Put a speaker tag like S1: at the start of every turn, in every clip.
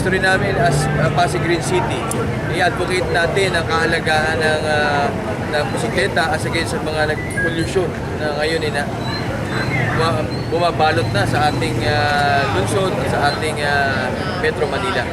S1: Gusto rin namin as uh, Pasig Green City, i-advocate natin ang kahalagahan ng, uh, ng bisikleta as against sa mga nag-pollution na ngayon eh, na buma- bumabalot na sa ating uh, lungsod, sa ating uh, Metro Manila.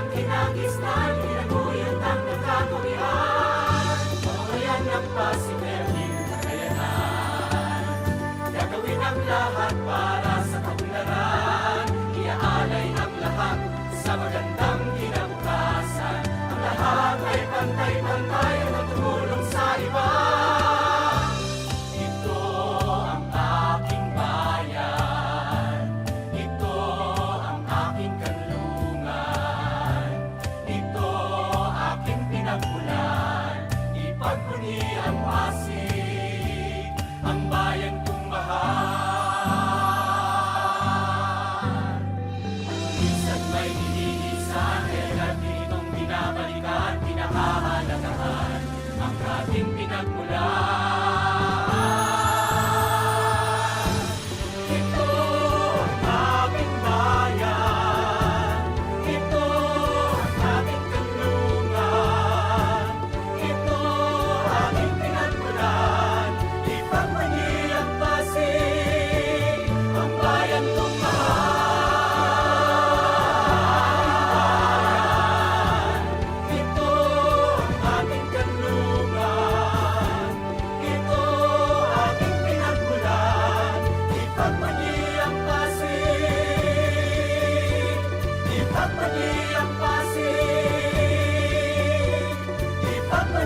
S2: Ang kinagisnan, pinaguyod ng nagkakawihan Mamayan ng Pasig meron kakayanan Gagawin ang lahat para sa kaunlaran Iaalay ang lahat sa magandang kinabukasan. Ang lahat ay pantay-pantay na tumulong sa iba iniisan Kaya ditong binabalikan Pinahahalagahan Ang ating pinagmulan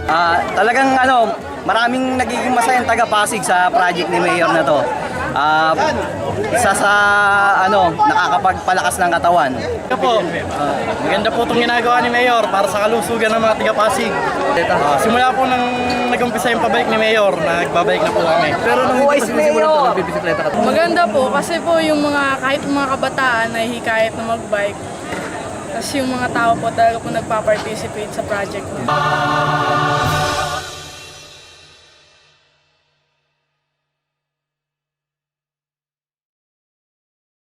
S3: Ah, talagang ano, maraming nagiging masayang taga Pasig sa project ni Mayor na to. Ah, isa sa ano, nakakapagpalakas ng katawan.
S4: Ito po, ah, maganda po itong ginagawa ni Mayor para sa kalusugan ng mga tiga Pasig. Ah, simula po nang nag-umpisa yung pabalik ni Mayor, nagbabalik na po kami.
S3: Pero nung hindi pa to, nagbibisikleta ka.
S5: Maganda po kasi po yung mga kahit mga kabataan na hikayat na magbike. Tapos yung mga tao po talaga po nagpa-participate sa project.